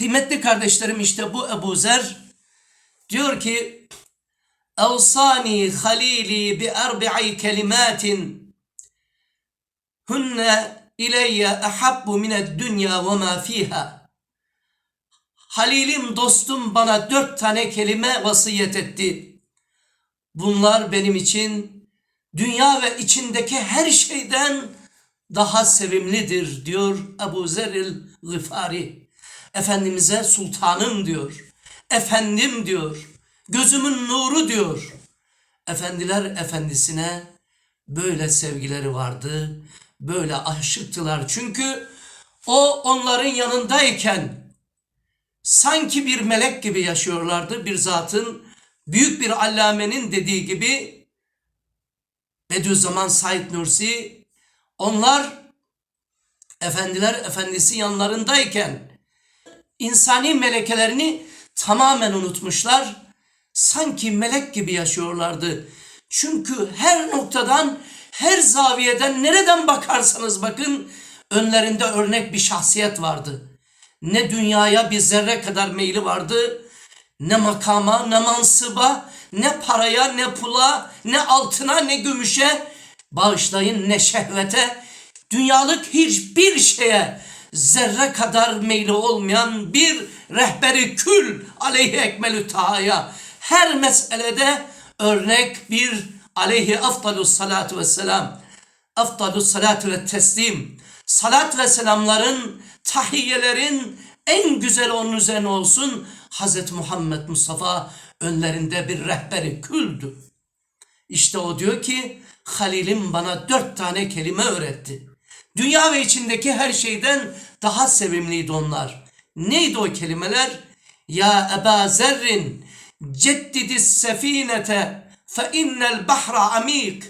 Kıymetli kardeşlerim işte bu Ebu Zer diyor ki Evsani halili bi arbi'i kelimatin hunne ileyye ahabbu mined dünya ve ma fiha Halilim dostum bana dört tane kelime vasiyet etti. Bunlar benim için dünya ve içindeki her şeyden daha sevimlidir diyor Ebu Zer'il Gıfari. Efendimiz'e sultanım diyor. Efendim diyor. Gözümün nuru diyor. Efendiler efendisine böyle sevgileri vardı. Böyle aşıktılar. Çünkü o onların yanındayken sanki bir melek gibi yaşıyorlardı. Bir zatın büyük bir allamenin dediği gibi Bediüzzaman Said Nursi onlar efendiler efendisi yanlarındayken insani melekelerini tamamen unutmuşlar. Sanki melek gibi yaşıyorlardı. Çünkü her noktadan, her zaviyeden nereden bakarsanız bakın önlerinde örnek bir şahsiyet vardı. Ne dünyaya bir zerre kadar meyli vardı, ne makama, ne mansıba, ne paraya, ne pula, ne altına, ne gümüşe, bağışlayın ne şehvete, dünyalık hiçbir şeye zerre kadar meyli olmayan bir rehberi kül aleyhi ekmelü tahaya her meselede örnek bir aleyhi afdalus salatu vesselam afdalus salatu ve teslim salat ve selamların tahiyyelerin en güzel onun üzerine olsun Hz. Muhammed Mustafa önlerinde bir rehberi küldü. İşte o diyor ki Halil'im bana dört tane kelime öğretti. Dünya ve içindeki her şeyden daha sevimliydi onlar. Neydi o kelimeler? Ya Eba Zerrin ceddidis sefinete fe innel bahra amik.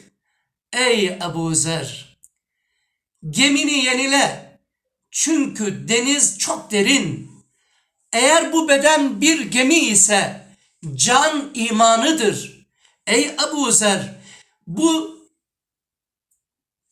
Ey Ebu Zer gemini yenile çünkü deniz çok derin. Eğer bu beden bir gemi ise can imanıdır. Ey Ebu Zer bu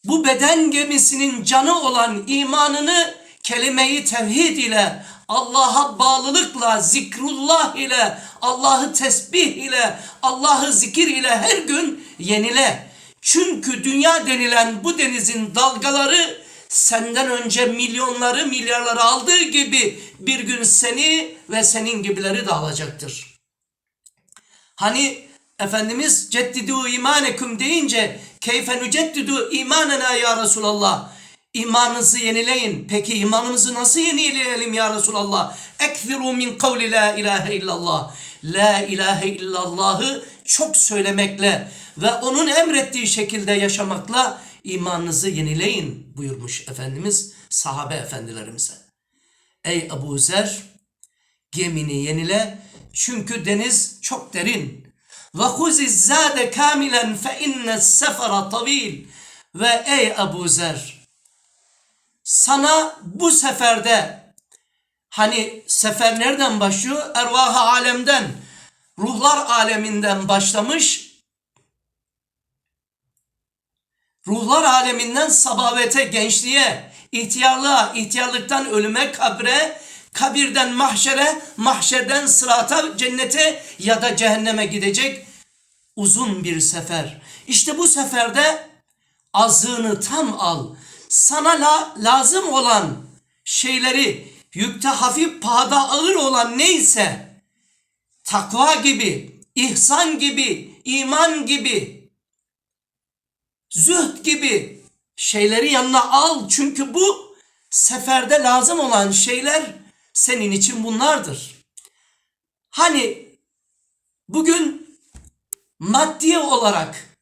bu beden gemisinin canı olan imanını kelime-i tevhid ile Allah'a bağlılıkla, zikrullah ile, Allah'ı tesbih ile, Allah'ı zikir ile her gün yenile. Çünkü dünya denilen bu denizin dalgaları senden önce milyonları milyarları aldığı gibi bir gün seni ve senin gibileri de alacaktır. Hani Efendimiz ceddidu imanekum deyince keyfe nüceddidu imanena ya Resulallah. İmanınızı yenileyin. Peki imanımızı nasıl yenileyelim ya Resulallah? Ekfiru min kavli la ilahe illallah. La ilahe illallahı çok söylemekle ve onun emrettiği şekilde yaşamakla imanınızı yenileyin buyurmuş Efendimiz sahabe efendilerimize. Ey Ebu Zer gemini yenile çünkü deniz çok derin. Ve huziz zade kamilen fe inne sefera tavil. Ve ey Ebu Zer sana bu seferde hani sefer nereden başlıyor? Ervah alemden, ruhlar aleminden başlamış. Ruhlar aleminden sabavete, gençliğe, ihtiyarlığa, ihtiyarlıktan ölüme, kabre, kabirden mahşere, mahşerden sırata, cennete ya da cehenneme gidecek uzun bir sefer. İşte bu seferde azığını tam al. Sana la, lazım olan şeyleri yükte hafif pahada ağır olan neyse takva gibi, ihsan gibi, iman gibi, zühd gibi şeyleri yanına al. Çünkü bu seferde lazım olan şeyler senin için bunlardır. Hani bugün maddi olarak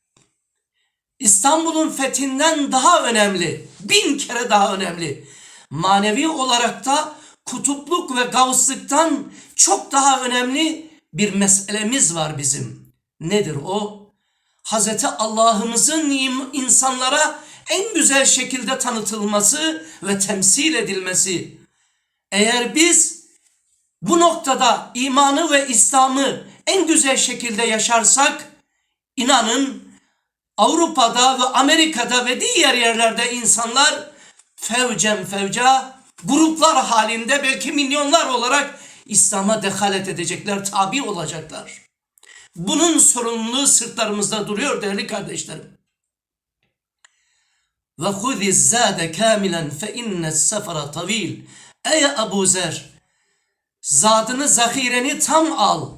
İstanbul'un fethinden daha önemli, bin kere daha önemli. Manevi olarak da kutupluk ve gavslıktan çok daha önemli bir meselemiz var bizim. Nedir o? Hazreti Allah'ımızın insanlara en güzel şekilde tanıtılması ve temsil edilmesi. Eğer biz bu noktada imanı ve İslam'ı en güzel şekilde yaşarsak inanın Avrupa'da ve Amerika'da ve diğer yerlerde insanlar fevcen fevca gruplar halinde belki milyonlar olarak İslam'a dehalet edecekler, tabi olacaklar. Bunun sorumluluğu sırtlarımızda duruyor değerli kardeşlerim. Ve huziz zade kamilen fe innes sefere tavil. Ey Ebu Zer, zadını zahireni tam al.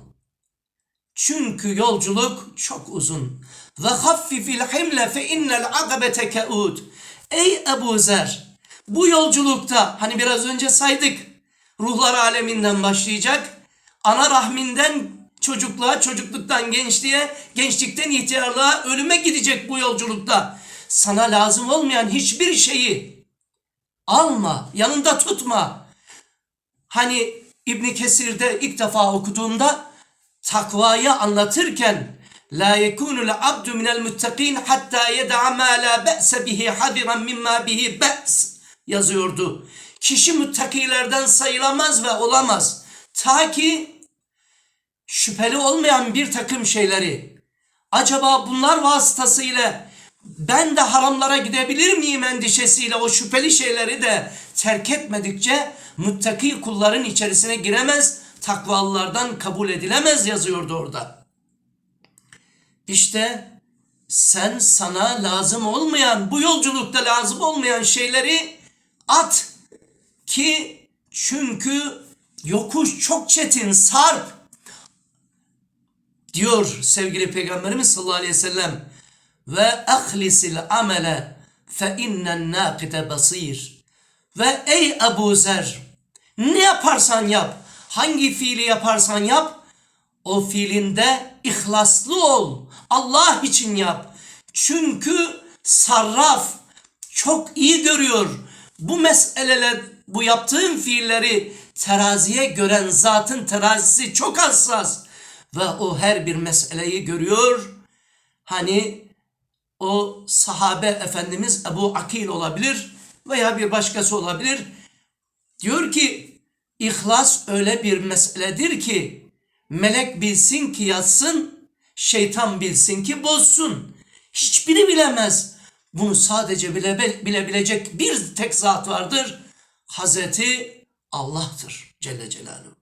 Çünkü yolculuk çok uzun. Ve haffifil himle fe innel akabete keud. Ey Ebu Zer, bu yolculukta hani biraz önce saydık. Ruhlar aleminden başlayacak. Ana rahminden çocukluğa, çocukluktan gençliğe, gençlikten ihtiyarlığa, ölüme gidecek bu yolculukta. Sana lazım olmayan hiçbir şeyi alma, yanında tutma. Hani İbn Kesir'de ilk defa okuduğumda takvayı anlatırken la yekunul abdu minel muttakin hatta yed'a ma la be'se bihi hadiran mimma bihi be's yazıyordu. Kişi muttakilerden sayılamaz ve olamaz. Ta ki şüpheli olmayan bir takım şeyleri acaba bunlar vasıtasıyla ben de haramlara gidebilir miyim endişesiyle o şüpheli şeyleri de terk etmedikçe muttaki kulların içerisine giremez, takvalılardan kabul edilemez yazıyordu orada. İşte sen sana lazım olmayan, bu yolculukta lazım olmayan şeyleri at ki çünkü yokuş çok çetin, sarp diyor sevgili Peygamberimiz sallallahu aleyhi ve sellem ve ahlisil amele fe innen nakite basir ve ey Ebu Zer ne yaparsan yap hangi fiili yaparsan yap o fiilinde ihlaslı ol Allah için yap. Çünkü sarraf çok iyi görüyor. Bu meseleler bu yaptığın fiilleri teraziye gören zatın terazisi çok hassas. Ve o her bir meseleyi görüyor. Hani o sahabe efendimiz Ebu Akil olabilir veya bir başkası olabilir. Diyor ki ihlas öyle bir meseledir ki melek bilsin ki yatsın, şeytan bilsin ki bozsun. Hiçbiri bilemez. Bunu sadece bile, bilebilecek bir tek zat vardır. Hazreti Allah'tır Celle Celaluhu.